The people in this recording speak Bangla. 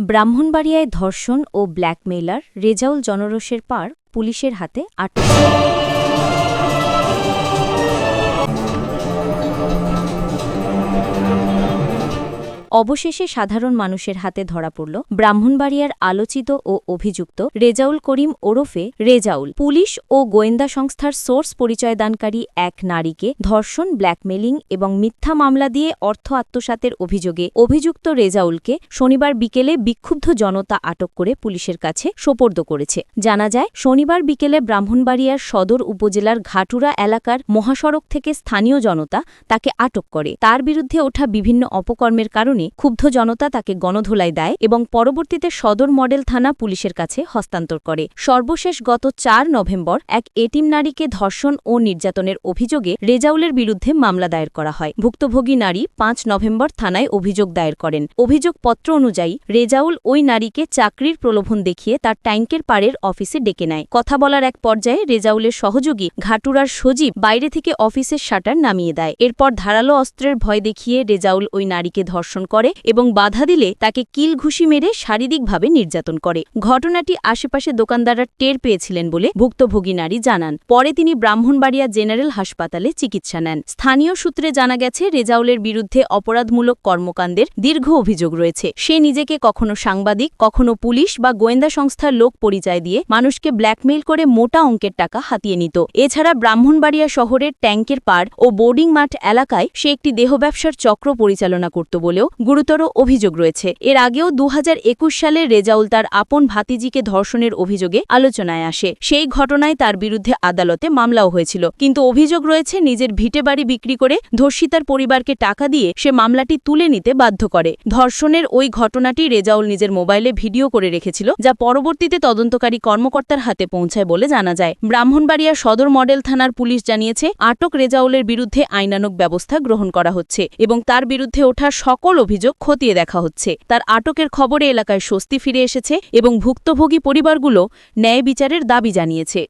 ব্রাহ্মণবাড়িয়ায় ধর্ষণ ও ব্ল্যাকমেইলার রেজাউল জনরোষের পার পুলিশের হাতে আটক অবশেষে সাধারণ মানুষের হাতে ধরা পড়ল ব্রাহ্মণবাড়িয়ার আলোচিত ও অভিযুক্ত রেজাউল করিম ওরফে রেজাউল। পুলিশ ও গোয়েন্দা সংস্থার সোর্স পরিচয়দানকারী এক নারীকে ধর্ষণ, ব্ল্যাকমেলিং এবং মিথ্যা মামলা দিয়ে অর্থ আত্মসাতের অভিযোগে অভিযুক্ত রেজাউলকে শনিবার বিকেলে বিক্ষুব্ধ জনতা আটক করে পুলিশের কাছে সোপর্দ করেছে। জানা যায়, শনিবার বিকেলে ব্রাহ্মণবাড়িয়ার সদর উপজেলার ঘাটুরা এলাকার মহাসড়ক থেকে স্থানীয় জনতা তাকে আটক করে। তার বিরুদ্ধে ওঠা বিভিন্ন অপকর্মের কারণে ক্ষুব্ধ জনতা তাকে গণধোলাই দেয় এবং পরবর্তীতে সদর মডেল থানা পুলিশের কাছে হস্তান্তর করে। সর্বশেষ গত চার নভেম্বর এক এটিম নারীকে ধর্ষণ ও নির্যাতনের অভিযোগে রেজাউলের বিরুদ্ধে মামলা দায়ের করা হয়। ভুক্তভোগী নারী পাঁচ নভেম্বর থানায় অভিযোগ দায়ের করেন। অভিযোগপত্র অনুযায়ী রেজাউল ওই নারীকে চাকরির প্রলোভন দেখিয়ে তার ট্যাঙ্কের পাড়ের অফিসে ডেকে নেয়। কথা বলার এক পর্যায়ে রেজাউলের সহযোগী ঘাটুরার সজীব বাইরে থেকে অফিসের শাটার নামিয়ে দেয়। এরপর ধারালো অস্ত্রের ভয় দেখিয়ে রেজাউল ওই নারীকে ধর্ষণ করে এবং বাধা দিলে তাকে কিল ঘুষি মেরে শারীরিকভাবে নির্যাতন করে। ঘটনাটি আশেপাশে দোকানদাররা টের পেয়েছিলেন বলে ভুক্তভোগী নারী জানান। পরে তিনি ব্রাহ্মণবাড়িয়া জেনারেল হাসপাতালে চিকিৎসা নেন। স্থানীয় সূত্রে জানা গেছে, রেজাউলের বিরুদ্ধে অপরাধমূলক কর্মকাণ্ডের দীর্ঘ অভিযোগ রয়েছে। সে নিজেকে কখনো সাংবাদিক, কখনো পুলিশ বা গোয়েন্দা সংস্থার লোক পরিচয় দিয়ে মানুষকে ব্ল্যাকমেইল করে মোটা অঙ্কের টাকা হাতিয়ে নিত। এছাড়া ব্রাহ্মণবাড়িয়া শহরের ট্যাঙ্কের পাড় ও বোর্ডিং মাঠ এলাকায় সে একটি দেহ ব্যবসার চক্র পরিচালনা করত বলেও গুরুতর অভিযোগ রয়েছে। এর আগেও দু হাজার একুশ সালে রেজাউল তার আপন ভাতিজিকে ধর্ষণের অভিযোগে আলোচনায় আসে। সেই ঘটনায় তার বিরুদ্ধে আদালতে মামলাও হয়েছিল। কিন্তু অভিযোগ রয়েছে, নিজের ভিটে বাড়ি বিক্রি করে ধর্ষিতার পরিবারকে টাকা দিয়ে সে মামলাটি তুলে নিতে বাধ্য করে। ধর্ষণের ওই ঘটনাটি রেজাউল নিজের মোবাইলে ভিডিও করে রেখেছিল, যা পরবর্তীতে তদন্তকারী কর্মকর্তার হাতে পৌঁছায় বলে জানা যায়। ব্রাহ্মণবাড়িয়া সদর মডেল থানার পুলিশ জানিয়েছে, আটক রেজাউলের বিরুদ্ধে আইনানুক ব্যবস্থা গ্রহণ করা হচ্ছে এবং তার বিরুদ্ধে ওঠা সকল অভিযোগ খতিয়ে দেখা হচ্ছে। তার আটকের খবরে এলাকায় স্বস্তি ফিরে এসেছে এবং ভুক্তভোগী পরিবারগুলো ন্যায় বিচারের দাবি জানিয়েছে।